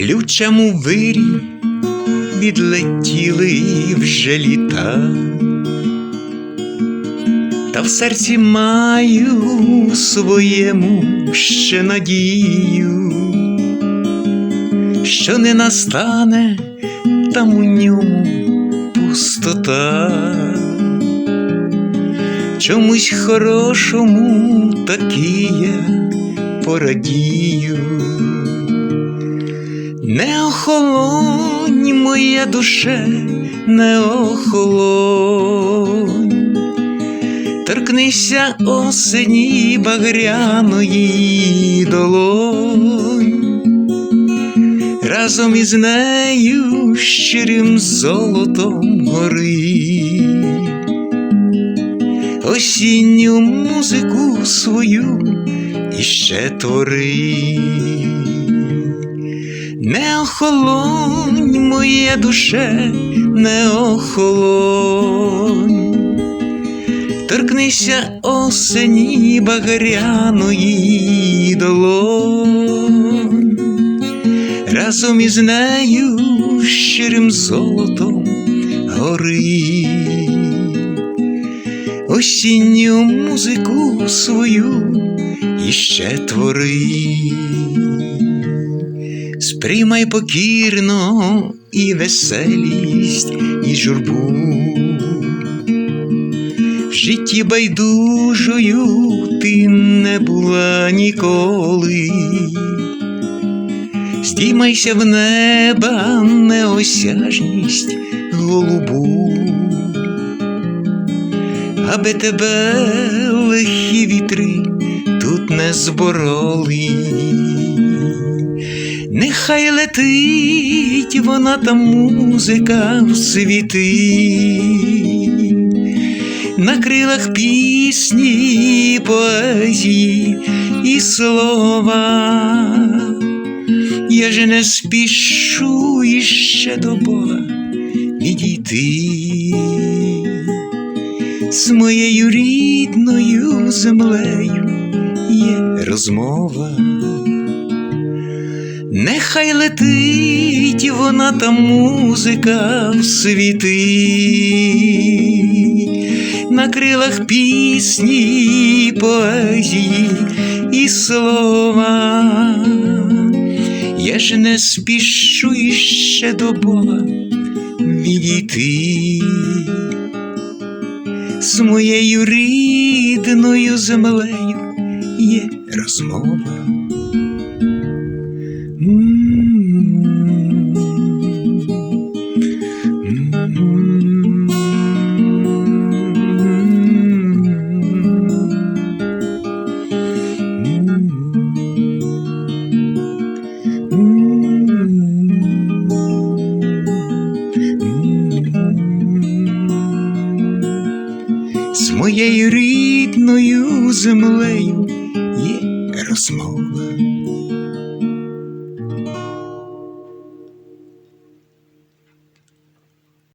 ключем у вирі відлетіли вже літа, та в серці маю своєму ще надію, що не настане там у ньому пустота. Чомусь хорошому таки я порадію. Не охолонь, моя душе, не охолонь, торкнися осені багряної долонь, разом із нею щирим золотом гори, осінню музику свою іще твори. Не охолонь, моя душе, не охолонь, торкнися осені багряної долонь, разом із нею щирим золотом гори, осінню музику свою іще твори. Сприймай покірно і веселість, і журбу, в житті байдужою ти не була ніколи, здіймайся в неба неосяжність голубу, аби тебе лихі вітри тут не збороли. Нехай летить вона та музика в світи, на крилах пісні, поезії і слова. Я ж не спішу іще до Бога відійти з моєю рідною землею є розмова. Нехай летить вона та музика в світи, на крилах пісні, поезії і слова. Я ж не спішу іще до Бога відійти з моєю рідною землею є розмова. З моєю рідною землею є розмова.